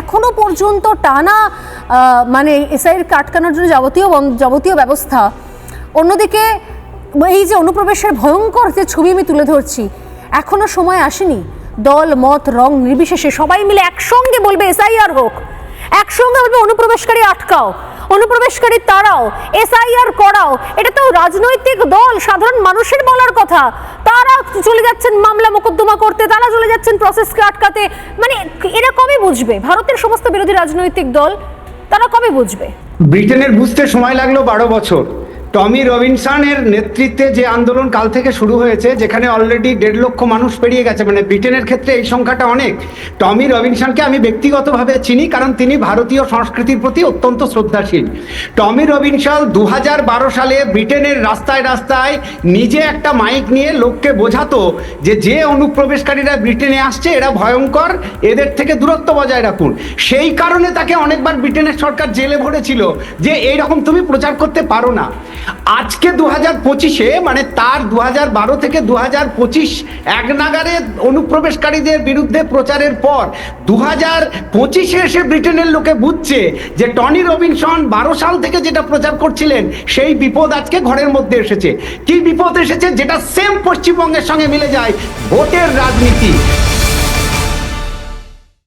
এখনও পর্যন্ত টানা মানে এসআইয়ের আটকানোর জন্য যাবতীয় যাবতীয় ব্যবস্থা। অন্যদিকে, এই যে অনুপ্রবেশের ভয়ঙ্কর যে ছবি আমি তুলে ধরছি, এখনও সময় আসেনি। দল, মত, রং নির্বিশেষে সবাই মিলে একসঙ্গে বলবে, এসআইআর হোক। একসঙ্গে বলবে, অনুপ্রবেশকারী আটকাও। অনুপ্রবেশকারী তারাও এসআইআর করাও। এটা তো রাজনৈতিক দল, সাধারণ মানুষের বলার কথা। চলে যাচ্ছেন মামলা মোকদ্দমা করতে, তারা চলে যাচ্ছেন প্রসেসকে আটকাতে। মানে এরা কবে বুঝবে? ভারতের সমস্ত বিরোধী রাজনৈতিক দল, তারা কবে বুঝবে? ব্রিটেনের বুঝতে সময় লাগল বারো বছর। টমি রবিনসনের নেতৃত্বে যে আন্দোলন কাল থেকে শুরু হয়েছে, যেখানে অলরেডি দেড় লক্ষ মানুষ পেরিয়ে গেছে মানে ব্রিটেনের ক্ষেত্রে এই সংখ্যাটা অনেক, টমি রবিনসনকে আমি ব্যক্তিগতভাবে চিনি কারণ তিনি ভারতীয় সংস্কৃতির প্রতি অত্যন্ত শ্রদ্ধাশীল। টমি রবিনসন দু হাজার বারো সালে ব্রিটেনের রাস্তায় রাস্তায় নিজে একটা মাইক নিয়ে লোককে বোঝাতো যে যে অনুপ্রবেশকারীরা ব্রিটেনে আসছে, এরা ভয়ঙ্কর, এদের থেকে দূরত্ব বজায় রাখুন। সেই কারণে তাকে অনেকবার ব্রিটেনের সরকার জেলে ভরেছিল যে, এইরকম তুমি প্রচার করতে পারো না। আজকে দু হাজার পঁচিশে মানে তার দু হাজার বারো থেকে দু হাজার পঁচিশ এক নাগারে অনুপ্রবেশকারীদের বিরুদ্ধে প্রচারের পর দু হাজার পঁচিশে এসে ব্রিটেনের লোকে বুঝছে যে টনি রবিনসন বারো সাল থেকে যেটা প্রচার করছিলেন, সেই বিপদ আজকে ঘরের মধ্যে এসেছে। কি বিপদ এসেছে? যেটা সেম পশ্চিমবঙ্গের সঙ্গে মিলে যায়, ভোটের রাজনীতি।